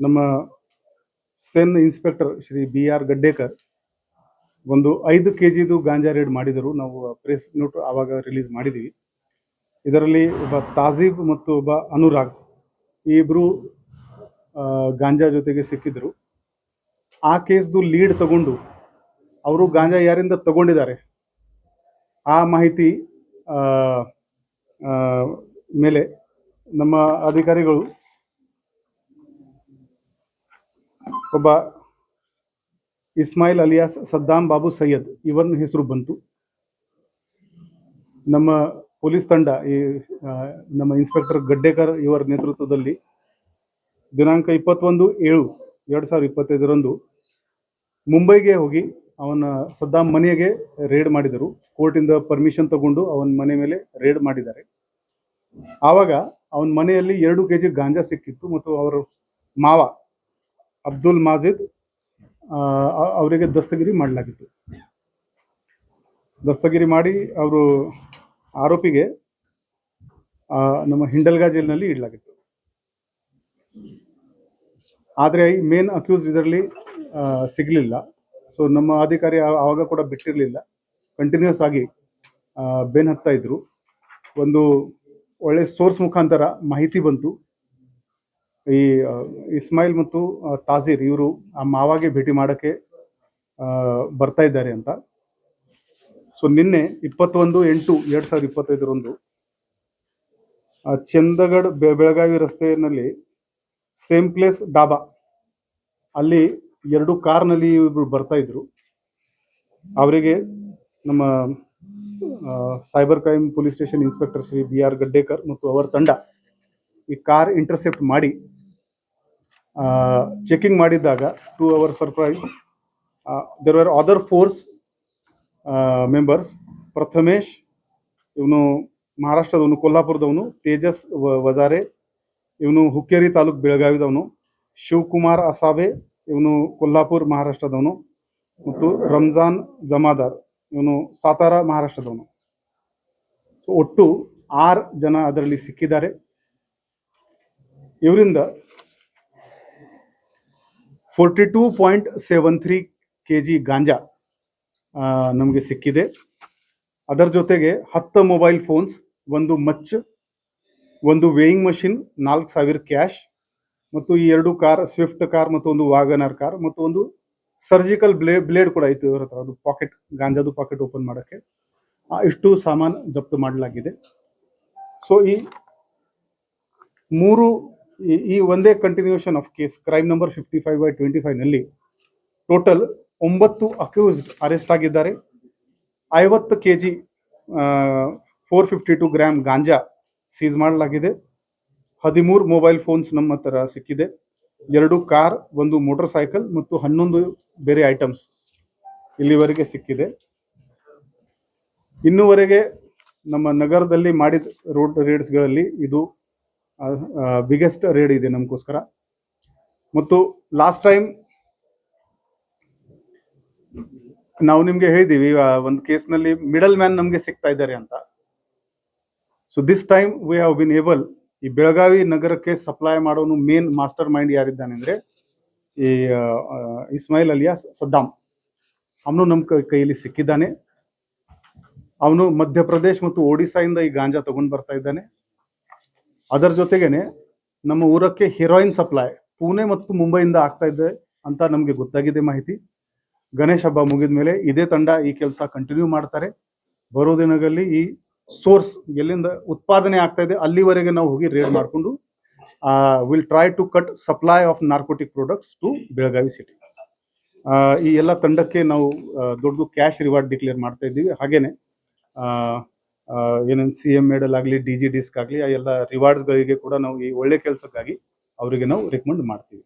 ನಮ್ಮ CEN inspector Shri B R Gaddekar ಒಂದು ಐದು ಕೆ ಜಿದು ಗಾಂಜಾ ರೇಡ್ ಮಾಡಿದರು. ನಾವು ಪ್ರೆಸ್ ನೋಟ್ ಆವಾಗ ರಿಲೀಸ್ ಮಾಡಿದ್ದೀವಿ. ಇದರಲ್ಲಿ ಒಬ್ಬ ತಾಜೀಬ್ ಮತ್ತು ಒಬ್ಬ ಅನುರಾಗ್ ಈ ಇಬ್ಬರು ಗಾಂಜಾ ಜೊತೆಗೆ ಸಿಕ್ಕಿದ್ರು ಆ ಕೇಸ್ದು ಲೀಡ್ ತಗೊಂಡು ಅವರು ಗಾಂಜಾ ಯಾರಿಂದ ತಗೊಂಡಿದ್ದಾರೆ? ಆ ಮಾಹಿತಿ ಮೇಲೆ ನಮ್ಮ ಅಧಿಕಾರಿಗಳು ಒಬ್ಬ ಇಸ್ಮಾಯಿಲ್ ಅಲಿಯಾಸ್ ಸದ್ದಾಂ ಬಾಬು ಸೈಯದ್ ಇವನ ಹೆಸರು ಬಂತು. ನಮ್ಮ ಪೊಲೀಸ್ ತಂಡ ಈ ನಮ್ಮ ಇನ್ಸ್ಪೆಕ್ಟರ್ ಗಡ್ಡೇಕರ್ ಇವರ ನೇತೃತ್ವದಲ್ಲಿ ದಿನಾಂಕ ಇಪ್ಪತ್ತೊಂದು ಏಳು ಎರಡು ಸಾವಿರದ ಇಪ್ಪತ್ತೈದರಂದು ಮುಂಬೈಗೆ ಹೋಗಿ ಅವನ ಸದ್ದಾಂ ಮನೆಗೆ ರೇಡ್ ಮಾಡಿದರು. ಕೋರ್ಟಿಂದ ಪರ್ಮಿಷನ್ ತಗೊಂಡು ಅವನ ಮನೆ ಮೇಲೆ ರೇಡ್ ಮಾಡಿದ್ದಾರೆ. ಆವಾಗ ಅವನ ಮನೆಯಲ್ಲಿ ಎರಡು ಕೆ ಜಿ ಗಾಂಜಾ ಸಿಕ್ಕಿತ್ತು ಮತ್ತು ಅವರ ಮಾವ ಅಬ್ದುಲ್ ಮಾಜಿದ್ ಅವರಿಗೆ ದಸ್ತಗಿರಿ ಮಾಡಲಾಗಿತ್ತು. ದಸ್ತಗಿರಿ ಮಾಡಿ ಅವರು ಆರೋಪಿಗೆ ನಮ್ಮ ಹಿಂಡಲ್ಗಾ ಜೈಲಿನಲ್ಲಿ ಇಡಲಾಗಿತ್ತು. ಆದರೆ ಈ ಮೇನ್ ಅಕ್ಯೂಸ್ ಇದರಲ್ಲಿ ಸಿಗಲಿಲ್ಲ. ಸೊ ನಮ್ಮ ಅಧಿಕಾರಿ ಆವಾಗ ಕೂಡ ಬಿಟ್ಟಿರಲಿಲ್ಲ. ಕಂಟಿನ್ಯೂಸ್ ಆಗಿ ಬೆನ್ ಹತ್ತಾ ಇದ್ರು. ಒಂದು ಒಳ್ಳೆ ಸೋರ್ಸ್ ಮುಖಾಂತರ ಮಾಹಿತಿ ಬಂತು. ಈ ಇಸ್ಮಾಯಿಲ್ ಮತ್ತು ತಾಜೀರ್ ಇವರು ಆ ಮಾವಾಗೆ ಭೇಟಿ ಮಾಡೋಕ್ಕೆ ಬರ್ತಾ ಇದ್ದಾರೆ ಅಂತ. ಸೊ, ನಿನ್ನೆ ಇಪ್ಪತ್ತೊಂದು ಎಂಟು ಎರಡು ಸಾವಿರದ ಇಪ್ಪತ್ತೈದರಂದು ಚಂದಗಡ್ ಬೆಳಗಾವಿ ರಸ್ತೆಯಲ್ಲಿ ಸೇಮ್ ಪ್ಲೇಸ್ ಡಾಬಾ, ಅಲ್ಲಿ ಎರಡು ಕಾರ್ನಲ್ಲಿ ಇವರು ಬರ್ತಾ ಇದ್ರು. ಅವರಿಗೆ ನಮ್ಮ cyber crime police station inspector Shri B R Gaddekar ಮತ್ತು ಅವರ ತಂಡ ಈ ಕಾರ್ ಇಂಟರ್ಸೆಪ್ಟ್ ಮಾಡಿ checking ಮಾಡಿದ್ದಾಗ to our surprise there are other force members Prathamesh ಇವನು ಮಹಾರಾಷ್ಟ್ರದವನು ಕೊಲ್ಹಾಪುರದವನು ತೇಜಸ್ ವಜಾರೆ, ಇವನು ಹುಕ್ಕೇರಿ ತಾಲೂಕು ಬೆಳಗಾವಿದವನು, ಶಿವಕುಮಾರ್ ಅಸಾಬೆ, ಇವನು ಕೊಲ್ಹಾಪುರ್ ಮಹಾರಾಷ್ಟ್ರದವನು, ಮತ್ತು ರಂಜಾನ್ ಜಮಾದಾರ್, ಇವನು ಸಾತಾರ ಮಹಾರಾಷ್ಟ್ರದವನು. ಸೊ ಒಟ್ಟು ಆರು ಜನ ಅದರಲ್ಲಿ ಸಿಕ್ಕಿದ್ದಾರೆ. ಇವರಿಂದ forty two point seven three K G ganja ನಮಗೆ ಸಿಕ್ಕಿದೆ. ಅದರ ಜೊತೆಗೆ ಹತ್ತು ಮೊಬೈಲ್ ಫೋನ್ಸ್ ಒಂದು ಮಚ್ ಒಂದು ವೇಯಿಂಗ್ ಮಷಿನ್ ನಾಲ್ಕು ಸಾವಿರ ಕ್ಯಾಶ್ ಮತ್ತು ಈ ಎರಡು ಕಾರ್ ಸ್ವಿಫ್ಟ್ ಕಾರ್ ಮತ್ತು ಒಂದು ವಾಗನರ್ ಕಾರ್ ಮತ್ತು ಒಂದು ಸರ್ಜಿಕಲ್ ಬ್ಲೇ ಬ್ಲೇಡ್ ಕೂಡ ಇತ್ತು ಇವ್ರ ಹತ್ರ. ಅದು ಪಾಕೆಟ್ ಗಾಂಜಾದು ಪಾಕೆಟ್ ಓಪನ್ ಮಾಡೋಕ್ಕೆ. ಇಷ್ಟು ಸಾಮಾನು ಜಪ್ತು ಮಾಡಲಾಗಿದೆ. ಸೊ ಈ ಮೂರು ಈ- ಒಂದೇ continuation of case crime number fifty five by twenty ಫೈವ್ನಲ್ಲಿ total ಒಂಬತ್ತು ಅಕ್ಯೂಸ್ಡ್ ಅರೆಸ್ಟ್ ಆಗಿದ್ದಾರೆ. ಐವತ್ತು K G four fifty two gram ganja seize ಮಾಡಲಾಗಿದೆ. ಹದಿಮೂರು ಮೊಬೈಲ್ ಫೋನ್ಸ್ ನಮ್ಮ ಹತ್ರ ಸಿಕ್ಕಿದೆ. ಎರಡು ಕಾರ್, ಒಂದು ಮೋಟರ್ ಸೈಕಲ್ ಮತ್ತು ಹನ್ನೊಂದು ಬೇರೆ ಐಟಮ್ಸ್ ಇಲ್ಲಿವರೆಗೆ ಸಿಕ್ಕಿದೆ. ಇನ್ನುವರೆಗೆ ನಮ್ಮ ನಗರದಲ್ಲಿ ಮಾಡಿದ ರೋಡ್ ರೇಡ್ಸ್ಗಳಲ್ಲಿ ಇದು ಬಿಗ್ಗೆಸ್ಟ್ ರೇಡ್ ಇದೆ ನಮಗೋಸ್ಕರ. ಮತ್ತು ಲಾಸ್ಟ್ ಟೈಮ್ ನಾವು ನಿಮ್ಗೆ ಹೇಳಿದೀವಿ ಒಂದು ಕೇಸ್ನಲ್ಲಿ ಮಿಡಲ್ ಮ್ಯಾನ್ ನಮಗೆ ಸಿಗ್ತಾ ಇದ್ದಾರೆ ಅಂತ. So this time we have been able ಈ ಬೆಳಗಾವಿ ನಗರಕ್ಕೆ ಸಪ್ಲೈ ಮಾಡೋನು ಮೇನ್ ಮಾಸ್ಟರ್ ಮೈಂಡ್ ಯಾರಿದ್ದಾನೆ ಅಂದ್ರೆ ಈ ಇಸ್ಮಾಯಿಲ್ ಅಲಿಯಾಸ್ ಸದ್ದಾಮ್. ಅವನು ನಮ್ಮ ಕೈಯಲ್ಲಿ ಸಿಕ್ಕಿದ್ದಾನೆ. ಅವನು ಮಧ್ಯಪ್ರದೇಶ ಮತ್ತು ಒಡಿಸ್ಸಾಯಿಂದ ಈ ಗಾಂಜಾ ತಗೊಂಡು ಬರ್ತಾ ಇದ್ದಾನೆ. ಅದರ ಜೊತೆಗೇನೆ ನಮ್ಮ ಊರಕ್ಕೆ ಹೀರೋಯಿನ್ ಸಪ್ಲೈ ಪುಣೆ ಮತ್ತು ಮುಂಬೈಯಿಂದ ಆಗ್ತಾ ಇದೆ ಅಂತ ನಮಗೆ ಗೊತ್ತಾಗಿದೆ ಮಾಹಿತಿ. ಗಣೇಶ ಹಬ್ಬ ಮುಗಿದ ಮೇಲೆ ಇದೇ ತಂಡ ಈ ಕೆಲಸ ಕಂಟಿನ್ಯೂ ಮಾಡ್ತಾರೆ. ಬರೋ ದಿನಗಳಲ್ಲಿ ಈ ಸೋರ್ಸ್ ಎಲ್ಲಿಂದ ಉತ್ಪಾದನೆ ಆಗ್ತಾ ಇದೆ ಅಲ್ಲಿವರೆಗೆ ನಾವು ಹೋಗಿ ರೇಡ್ ಮಾಡಿಕೊಂಡು will try to cut supply of narcotic products to Belagavi city ಈ ಎಲ್ಲ ತಂಡಕ್ಕೆ ನಾವು ದೊಡ್ಡದು ಕ್ಯಾಶ್ ರಿವಾರ್ಡ್ ಡಿಕ್ಲೇರ್ ಮಾಡ್ತಾ ಇದ್ದೀವಿ. ಹಾಗೇನೆ ಏನೇನು ಸಿ ಎಂ ಮೇಡಲ್ ಆಗಲಿ ಡಿ ಜಿ ಡಿಸ್ಕ್ ಆಗಲಿ, ಆ ಎಲ್ಲ ರಿವಾರ್ಡ್ಸ್ಗಳಿಗೆ ಕೂಡ ನಾವು ಈ ಒಳ್ಳೆ ಕೆಲಸಕ್ಕಾಗಿ ಅವರಿಗೆ ನಾವು ರೆಕಮೆಂಡ್ ಮಾಡ್ತೀವಿ.